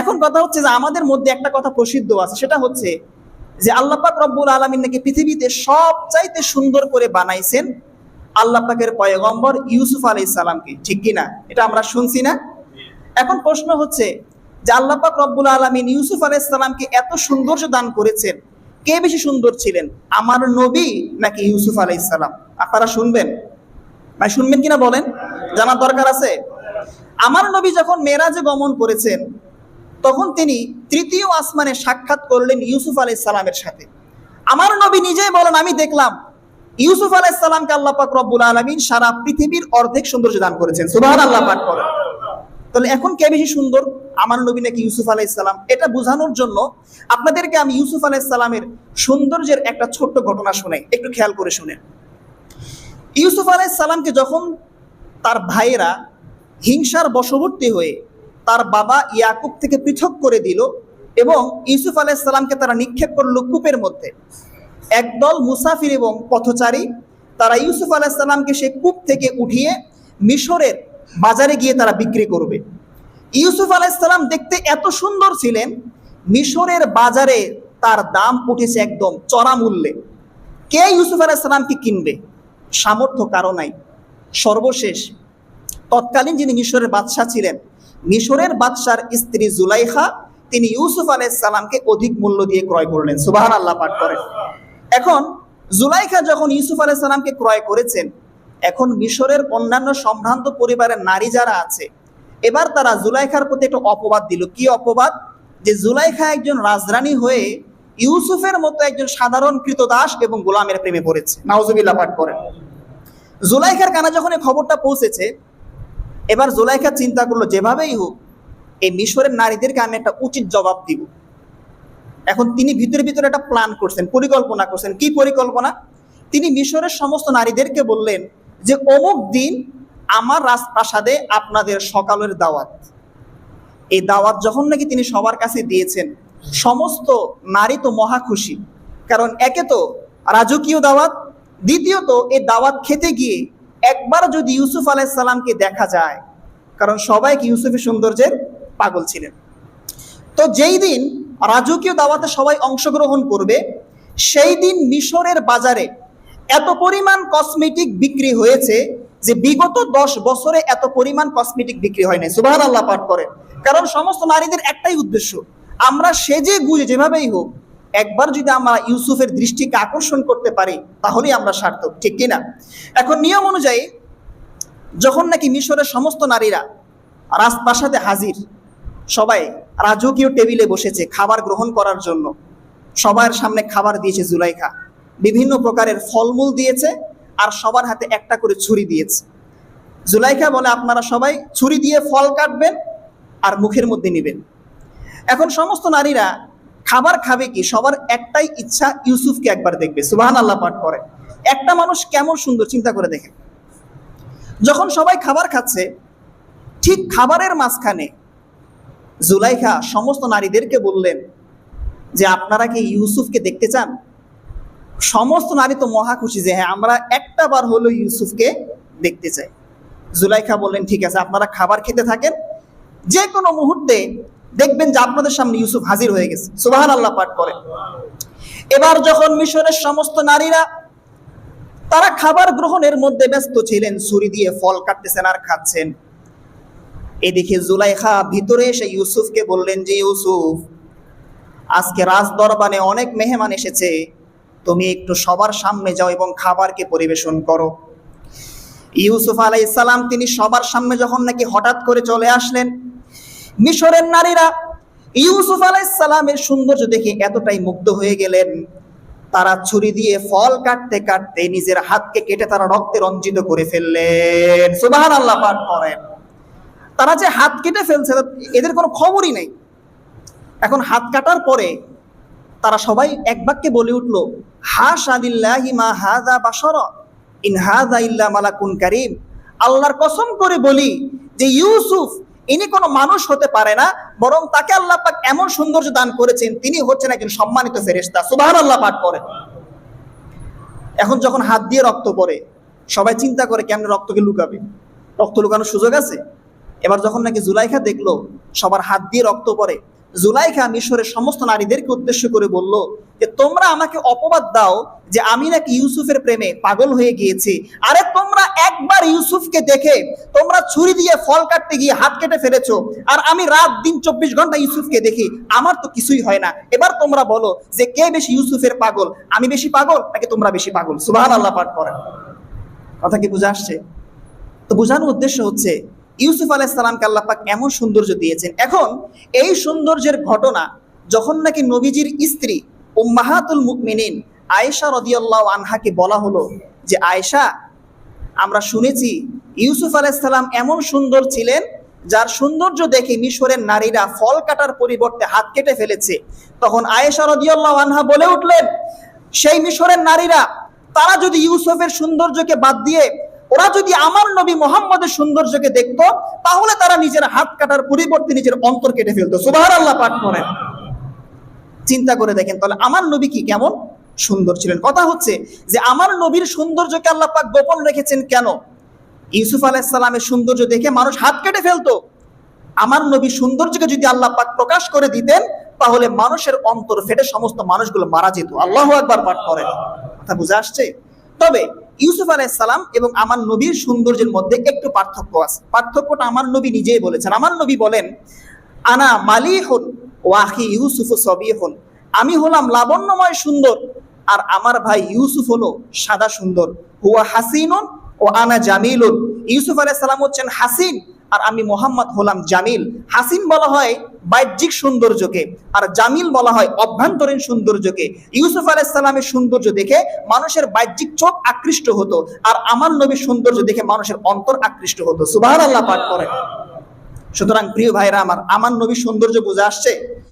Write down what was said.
এখন কথা হচ্ছে যে আমাদের মধ্যে একটা কথা প্রসিদ্ধ আছে, সেটা হচ্ছে যে আল্লাহ পাক রব্বুল আলমিন নাকি পৃথিবীতে সবচাইতে সুন্দর করে বানাইছেন আল্লাহ পাকের পয়গম্বর ইউসুফ আলাই সালামকে, ঠিক কিনা? এটা আমরা শুনছি না? এখন প্রশ্ন হচ্ছে যে আল্লাহ পাক রব্বুল আলমিন ইউসুফ আলাই সালামকে এত সৌন্দর্য দান করেছেন, কে বেশি সুন্দর ছিলেন, আমার নবী নাকি ইউসুফ আলাই সালাম? আপনারা শুনবেন? ভাই, শুনবেন কিনা বলেন? জানার দরকার আছে? আমার নবী যখন মেরাজে গমন করেছেন তখন তিনি তৃতীয় আসমানে সাক্ষাৎ করলেন ইউসুফ আলাই সালামের সাথে। আমার নবী নিজেই বলেন, আমি দেখলাম ইউসুফ আলাই সালামকে আল্লাহ পাক রব্বুল আলমিন সারা পৃথিবীর অর্ধেক সৌন্দর্য দান করেছেন। সুবাহ আল্লাহ পাক করেন তাহলে এখন কে বেশি সুন্দর? আমার নবী নাকি ইউসুফ আলাই সালাম? এটা বোঝানোর জন্য আপনাদেরকে আমি ইউসুফ আলাই সালামের সৌন্দর্যের একটা ছোট্ট ঘটনা শোনাই। একটু খেয়াল করে শুনেন। ইউসুফ আলাই সালামকে যখন তার ভাইয়েরা হিংসার বশবর্তী হয়ে বাবা ইয়াকুব থেকে পৃথক করে দিল এবং ইউসুফ আলাই সালামকে তারা নিক্ষেপ করল কূপের মধ্যে। একদল মুসাফির এবং পথচারী তারা ইউসুফ আলাহ সাল্লামকে সে কূপ থেকে উঠিয়ে মিশরের বাজারে গিয়ে তারা বিক্রি করবে। ইউসুফ আলাইসাল্লাম দেখতে এত সুন্দর ছিলেন, মিশরের বাজারে তার দাম উঠেছে একদম চড়া মূল্যে কে ইউসুফ আলাইসাল্লামকে কিনবে? সামর্থ্য কারও নাই। সর্বশেষ, তৎকালীন যিনি মিশরের বাদশাহ ছিলেন মিশরের বাদশার স্ত্রী জুলাইখা, তিনি ইউসুফ আলাইসাল্লামকে অধিক মূল্য দিয়ে ক্রয় করলেন। সুবাহ আল্লাহ পাঠ করেন। এখন, জুলাইখা যখন ইউসুফ আলাইসাল্লামকে ক্রয় করেছেন, এখন মিশরের অন্যান্য সম্ভ্রান্ত পরিবারের নারী যারা আছে, এবার তারা জুলাইখার প্রতি একটা অপবাদ দিল। কি অপবাদ? যে জুলাইখা একজন রাজরানী হয়ে ইউসুফের মতো একজন সাধারণ কৃতদাস এবং গোলামের প্রেমে পড়েছে। নাউজুবিল্লাহ, পাঠ করেন। জুলাইখার কানা যখন এই খবরটা পৌঁছেছে এবার জুলাইখা চিন্তা করল যেভাবেই হোক, এই মিশরের নারীদেরকে আমি একটা উচিত জবাব দিব। এখন তিনি ভিতরে ভিতরে একটা প্ল্যান করছেন, পরিকল্পনা করছেন। কি পরিকল্পনা? তিনি মিশরের সমস্ত নারীদেরকে বললেন যে, অমুক দিন আমার রাজপ্রাসাদে আপনাদের সকালের দাওয়াত। এই দাওয়াত যখন নাকি তিনি সবার কাছে দিয়েছেন, সমস্ত নারী তো মহা খুশি। কারণ একে তো রাজকীয় দাওয়াত, দ্বিতীয়ত এই দাওয়াত খেতে গিয়ে একবার যদি ইউসুফ আলাইসাল্লামকে দেখা যায়, কারণ সবাই কি ইউসুফের সৌন্দর্যের পাগল ছিলেন। তো যেই দিন রাজকীয় দাওয়াতে সবাই অংশগ্রহণ করবে, সেই দিন মিশরের বাজারে এত পরিমাণ কসমেটিক বিক্রি হয়েছে যে বিগত দশ বছরে এত পরিমাণ কসমেটিক বিক্রি হয় নাই। সুবাহ আল্লাহ পাঠ করে কারণ সমস্ত নারীদের একটাই উদ্দেশ্য, আমরা সেজে গুজে যেভাবেই হোক একবার যদি আমরা ইউসুফের দৃষ্টিকে আকর্ষণ করতে পারি, তাহলেই আমরা সার্থক, ঠিক কিনা? এখন নিয়ম অনুযায়ী যখন নাকি মিশরের সমস্ত নারীরা রাজপ্রাসাদে হাজির, সবাই রাজকীয় টেবিলে বসেছে খাবার গ্রহণ করার জন্য। সবার সামনে খাবার দিয়েছে জুলাইখা। বিভিন্ন প্রকারের ফলমূল দিয়েছে আর সবার হাতে একটা করে ছুরি দিয়েছে। জুলাইখা বলে, আপনারা সবাই ছুরি দিয়ে ফল কাটবেন আর মুখের মধ্যে নেবেন। এখন সমস্ত নারীরা খাবার খাবে কি? সবার একটাই ইচ্ছা ইউসুফকে একবার দেখবে। সুবাহান আল্লাহ পাঠ করে। একটা মানুষ কেমন সুন্দর, চিন্তা করে দেখেন। যখন সবাই খাবার খাচ্ছে, ঠিক খাবারের মাঝখানে জুলাইখা সমস্ত নারীদেরকে বললেন যে, আপনারা কি ইউসুফকে দেখতে চান? সমস্ত নারী তো মহা খুশি যে হ্যাঁ আমরা একটা বার হলো ইউসুফকে দেখতে চাই। জুলাইখা বললেন, ঠিক আছে, আপনারা খাবার খেতে থাকেন। যে কোনো মুহূর্তে দেখবেন যে আপনাদের সামনে ইউসুফ হাজির হয়ে গেছে। সুবাহান আল্লাহ পাঠ করে। এবার যখন মিশরের সমস্ত নারীরা, তারা খাবার গ্রহণের মধ্যে ব্যস্ত ছিলেন, ছুরি দিয়ে ফল কাটতেছেন আর খাচ্ছেন। এদিকে জুলাইখা ভিতরে এসে ইউসুফকে বললেন যে, ইউসুফ, আজকে রাজ দরবারে অনেক মেহমান এসেছে। তুমি একটু সবার সামনে যাও এবং খাবারকে পরিবেশন করো। ইউসুফ আলাই ইসালাম তিনি সবার সামনে যখন নাকি হঠাৎ করে চলে আসলেন মিশরের নারীরা। ইউসুফ আলাই সালামের সৌন্দর্য দেখে এতটাই মুগ্ধ হয়ে গেলেন। তারা ছুরি দিয়ে ফল কাটতে কাটতে নিজের হাতকে কেটে তারা রক্তে রঞ্জিত করে ফেললেন। সুবাহ আল্লাহ পাঠ করেন। তারা যে হাত কেটে ফেলছে, এদের কোনো খবরই নেই। এখন হাত কাটার পরে তারা সবাই এক বাক্যে বলে উঠল, হাস আলিল্লাহি মা হাজা মালাকুন কারিম। আল্লাহর কসম করে বলি যে ইউসুফ ইনি কোনো মানুষ হতে পারে না, বরং তাকে আল্লাহ পাক এমন সৌন্দর্য দান করেছেন, তিনি হচ্ছেন একজন সম্মানিত ফেরেস্তা সুবহান আল্লাহ পাঠ করে এখন যখন হাত দিয়ে রক্ত পড়ে, সবাই চিন্তা করে কেমন রক্তকে লুকাবে? রক্ত লুকানোর সুযোগ আছে? এবার যখন নাকি জুলাইখা দেখল, সবার হাত দিয়ে রক্ত পড়ে জুলাইখা মিশরের সমস্ত নারীদেরকে উদ্দেশ্য করে বলল যে, তোমরা আমাকে অপবাদ দাও যে আমি নাকি ইউসুফের প্রেমে পাগল হয়ে গিয়েছি। আরে তোমরা একবার ইউসুফকে দেখে তোমরা ছুরি দিয়ে ফল কাটতে গিয়ে হাত কেটে ফেলেছো। আর আমি রাত দিন চব্বিশ ঘণ্টা ইউসুফকে দেখি। আমার তো কিছুই হয় না। এবার তোমরা বলো যে, কে বেশি ইউসুফের পাগল? আমি বেশি পাগল নাকি তোমরা বেশি পাগল? সুবাহ আল্লাহ পাঠ করেন কথা কি বুঝে আসছে? তো বোঝানোর উদ্দেশ্য হচ্ছে ইউসুফ আলাইসালামকে আল্লাহ পাক এমন সৌন্দর্য দিয়েছেন। এখন এই সৌন্দর্যের ঘটনা যখন নাকি নবীজির স্ত্রী ও মাহাতুল মুকমিনিন আয়েশা রদিয়াল্লাহ আনহাকে বলা হলো যে, আয়েশা, আমরা শুনেছি ইউসুফ আলাইসালাম এমন সুন্দর ছিলেন যার সৌন্দর্য দেখে মিশরের নারীরা ফল কাটার পরিবর্তে হাত কেটে ফেলেছে। তখন আয়েশা রদিয়াল্লাহ আনহা বলে উঠলেন, সেই মিশরের নারীরা, তারা যদি ইউসুফের সৌন্দর্যকে বাদ দিয়ে ওরা যদি আমার নবী মোহাম্মদের সৌন্দর্যকে দেখতো, তাহলে তারা নিজের হাত কাটার পরিবর্তে নিজের অন্তর কেটে ফেলতো। সুবাহ আল্লাহ পাঠ করেন চিন্তা করে দেখেন, তাহলে আমার নবী কি কেমন? সুন্দর ছিলেন। কথা হচ্ছে যে, আমার নবীর সৌন্দর্যকে আল্লাহ পাক গোপন রেখেছেন কেন? ইউসুফ আলাইসাল্লামের সৌন্দর্য দেখে মানুষ হাত কেটে ফেলতো। আমার নবী সৌন্দর্যকে যদি আল্লাহ পাক প্রকাশ করে দিতেন, তাহলে মানুষের অন্তর ফেটে সমস্ত মানুষগুলো মারা যেত। আল্লাহ একবার পাঠ করেন কথা বুঝে আসছে? তবে ইউসুফ আলাইসালাম এবং আমার নবীর সৌন্দর্যের মধ্যে একটু পার্থক্য আছে। পার্থক্যটা আমার নবী নিজেই বলেছেন। আমার নবী বলেন, আনা মালি হন ওয়াহি ইউসুফ সবই সবিহুন। আমি হলাম লাবণ্যময় সুন্দর আর আমার ভাই ইউসুফ হলো সাদা সুন্দর। হুয়া হাসিনুন ও আনা জামিলুন। ইউসুফ আলাইসালাম সালাম হচ্ছেন হাসিন। আর আমি মোহাম্মদ হলাম জামিল। হাসিন বলা হয় বাহ্যিক সৌন্দর্যকে, আর জামিল বলা হয় অভ্যন্তরীণ সৌন্দর্যকে। ইউসুফ আলাইহিস সালামের সৌন্দর্য দেখে মানুষের বাহ্যিক চোখ আকৃষ্ট হতো, আর আমার নবীর সৌন্দর্য দেখে মানুষের অন্তর আকৃষ্ট হতো। সুবাহ আল্লাহ পাঠ করেন সুতরাং প্রিয় ভাইরা আমার আমার নবীর সৌন্দর্য বুঝে আসছে?